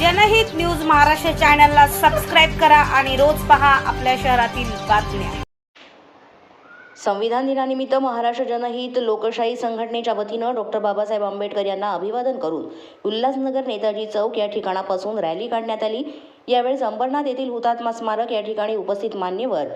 जनहित न्यूज महाराष्ट्र चॅनलला सबस्क्राईब करा आणि रोज पहा आपल्या शहरातील बातम्या. संविधान दिनानिमित्त महाराष्ट्र जनहित लोकशाही संघटनेच्या वतीनं डॉक्टर बाबासाहेब आंबेडकर यांना अभिवादन करून उल्हासनगर नेताजी चौक या ठिकाणापासून रॅली काढण्यात आली. यावेळेस अंबरनाथ येथील हुतात्मा स्मारक या ठिकाणी उपस्थित मान्यवर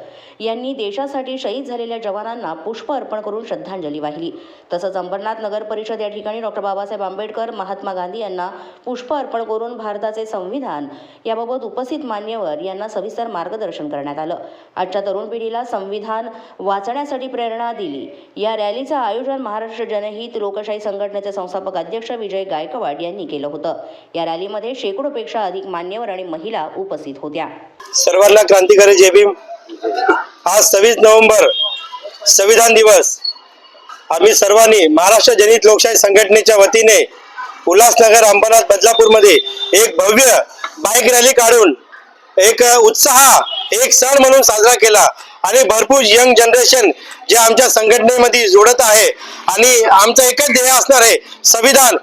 यांनी देशासाठी शहीद झालेल्या जवानांना पुष्प अर्पण करून श्रद्धांजली वाहिली. तसंच अंबरनाथ नगर परिषद या ठिकाणी डॉक्टर बाबासाहेब आंबेडकर महात्मा गांधी यांना पुष्प अर्पण करून भारताचे संविधान याबाबत उपस्थित मान्यवर यांना सविस्तर मार्गदर्शन करण्यात आलं. आजच्या तरुण पिढीला संविधान वाचण्यासाठी प्रेरणा दिली. या रॅलीचं आयोजन महाराष्ट्र जनहित लोकशाही संघटनेचे संस्थापक अध्यक्ष विजय गायकवाड यांनी केलं होतं. या रॅलीमध्ये शेकडोपेक्षा अधिक मान्यवर आणि महिला उपस्थित होत्या. सर्वांना क्रांतिकारी जय भीम. आज सव्वीस नोव्हेंबर संविधान दिवस. आम्ही सर्वांनी महाराष्ट्र जनित लोकशाही संघटनेच्या वतीने उल्हासनगर अंबरनाथ बदलापूरमध्ये एक भव्य बाईक रॅली काढून एक उत्साह एक सण म्हणून साजरा केला. आणि भरपूर यंग जनरेशन जे आमच्या संघटनेमध्ये जोडत आहे आणि आमचं एकच ध्येय असणार आहे संविधान.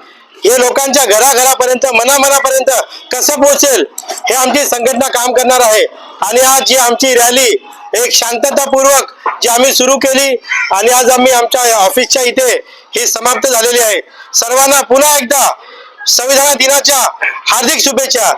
हे लोकांच्या घराघरापर्यंत मनामनापर्यंत कसं पोहोचेल हे आमची संघटना काम करणार आहे. आणि आज जी आमची रॅली एक शांततापूर्वक जी आम्ही सुरू केली आणि आज आम्ही आमच्या ऑफिसच्या इथे ही समाप्त झालेली आहे. सर्वांना पुन्हा एकदा संविधान दिनाच्या हार्दिक शुभेच्छा.